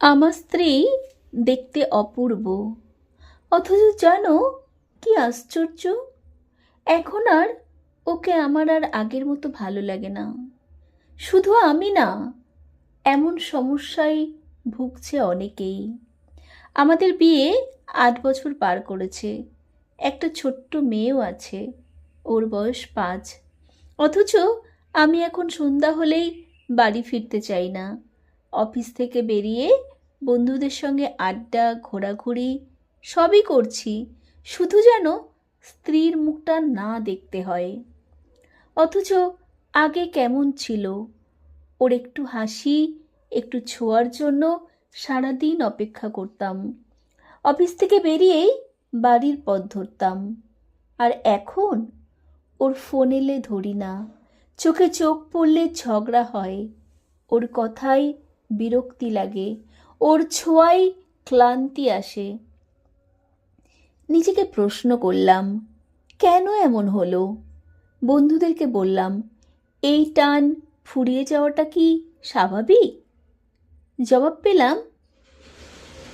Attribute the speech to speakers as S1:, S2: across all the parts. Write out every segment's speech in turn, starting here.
S1: আমার স্ত্রী দেখতে অপূর্ব। অথচ জানো কি আশ্চর্য? এখন আর ওকে আমার আর আগের মতো ভালো লাগে না। শুধু আমি না, এমন সমস্যায় ভুগছে অনেকেই। আমাদের বিয়ে আট বছর পার করেছে। একটা ছোট্ট মেয়েও আছে, ওর বয়স পাঁচ। অথচ আমি এখন সন্ধ্যা হলেই বাড়ি ফিরতে চাই না। অফিস থেকে বেরিয়ে বন্ধুদের সঙ্গে আড্ডা, ঘোরাঘুরি সবই করছি। শুধু যেন স্ত্রীর মুখটা না দেখতে হয়। অথচ আগে কেমন ছিল? ওর একটু হাসি, একটু ছোঁয়ার জন্য সারাদিন অপেক্ষা করতাম। অফিস থেকে বেরিয়েই বাড়ির পথ ধরতাম। আর এখন ওর ফোন এলে ধরি না। চোখে চোখ পড়লে ঝগড়া হয়। ওর কথায় বিরক্তি লাগে। ওর ছোঁয়াই ক্লান্তি আসে। নিজেকে প্রশ্ন করলাম, কেন এমন হলো? বন্ধুদেরকে বললাম, এই টান ফুরিয়ে যাওয়াটা কি স্বাভাবিক? জবাব পেলাম,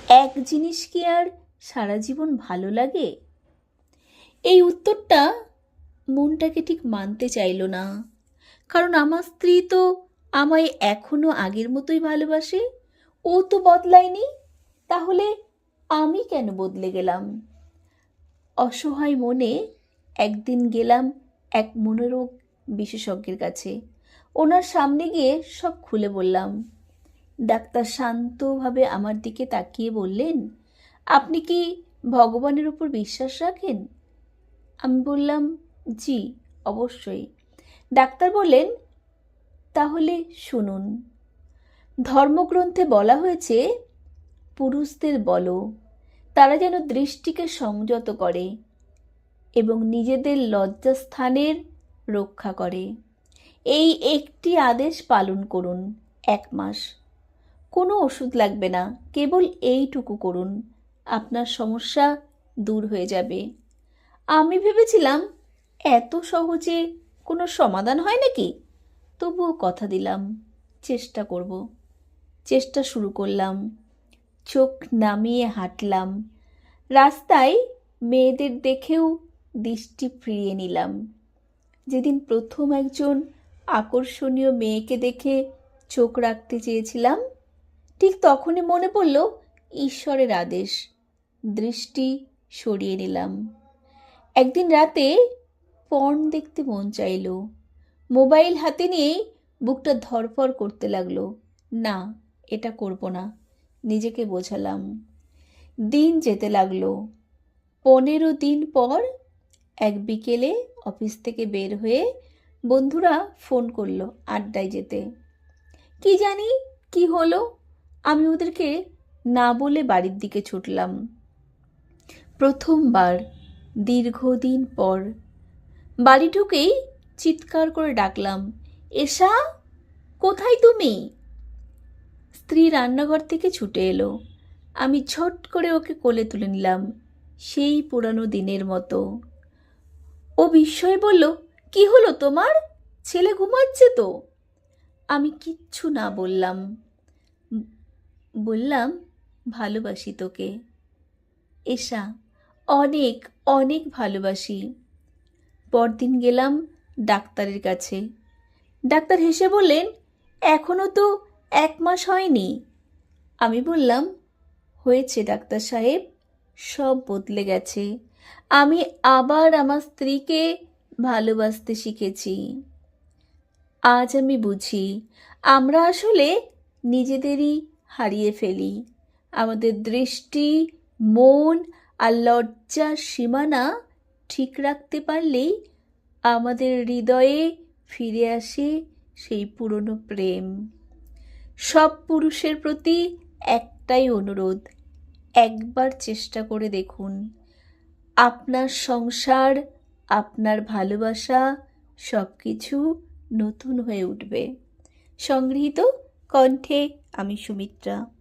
S1: এক জিনিস কি আর সারা জীবন ভালো লাগে? এই উত্তরটা মনটাকে ঠিক মানতে চাইল না। কারণ আমার স্ত্রী তো আমায় এখনও আগের মতোই ভালোবাসে? ও তো বদলায়নি। তাহলে আমি কেন বদলে গেলাম? অসহায় মনে একদিন গেলাম এক মনোরোগ বিশেষজ্ঞের কাছে। ওনার সামনে গিয়ে সব খুলে বললাম, ডাক্তার শান্তভাবে আমার দিকে তাকিয়ে বললেন, আপনি কি ভগবানের উপর বিশ্বাস রাখেন? আমি বললাম, জি, অবশ্যই। ডাক্তার বললেন তাহলে শুনুন। ধর্মগ্রন্থে বলা হয়েছে, পুরুষদের বলো, তারা যেন দৃষ্টিকে সংযত করে এবং নিজেদের লজ্জাস্থানের রক্ষা করে। এই একটি আদেশ পালন করুন, এক মাস। কোনো ওষুধ লাগবে না, কেবল এইটুকু করুন, আপনার সমস্যা দূর হয়ে যাবে। আমি ভেবেছিলাম, এত সহজে কোনো সমাধান হয় নাকি? তবুও কথা দিলাম, চেষ্টা করব। চেষ্টা শুরু করলাম। চোখ নামিয়ে হাঁটলাম। রাস্তায় মেয়েদের দেখেও দৃষ্টি ফিরিয়ে নিলাম। যেদিন প্রথম একজন আকর্ষণীয় মেয়েকে দেখে চোখ রাখতে চেয়েছিলাম, ঠিক তখনই মনে পড়ল ঈশ্বরের আদেশ। দৃষ্টি সরিয়ে নিলাম। একদিন রাতে পর্ন দেখতে মন চাইল। মোবাইল হাতে নিয়েই বুকটা ধরফর করতে লাগল। না, এটা করব না। নিজেকে বোঝালাম। দিন যেতে লাগল। পনেরো দিন পর এক বিকেলে অফিস থেকে বের হয়ে বন্ধুরা ফোন করল আড্ডায় যেতে। কি জানি, কি হলো? আমি ওদেরকে না বলে বাড়ির দিকে ছুটলাম। প্রথমবার দীর্ঘদিন পর। বাড়ি ঢুকেই চিৎকার করে ডাকলাম, এসা, কোথায় তুমি? স্ত্রী রান্নাঘর থেকে ছুটে এলো। আমি ছট করে ওকে কোলে তুলে নিলাম, সেই পুরানো দিনের মতো। ও বিস্ময়ে বলল, কি হলো তোমার? ছেলে ঘুমাচ্ছে তো? আমি কিচ্ছু না বললাম। বললাম, ভালোবাসি তোকে। এসা, অনেক অনেক ভালোবাসি। পরদিন গেলাম ডাক্তারের কাছে। ডাক্তার হেসে বললেন এখনও তো এক মাস হয়নি। আমি বললাম, হয়েছে ডাক্তার সাহেব, সব বদলে গেছে। আমি আবার আমার স্ত্রীকে ভালোবাসতে শিখেছি। আজ আমি বুঝি, আমরা আসলে নিজেদেরই হারিয়ে ফেলি। আমাদের দৃষ্টি, মন আর লজ্জার সীমানা ঠিক রাখতে পারলেই আমাদের হৃদয়ে ফিরে আসে সেই পুরনো প্রেম। সব পুরুষের প্রতি একটাই অনুরোধ, একবার চেষ্টা করে দেখুন। আপনার সংসার, আপনার ভালোবাসা সব কিছু নতুন হয়ে উঠবে। সংগৃহীত কণ্ঠে আমি সুমিত্রা।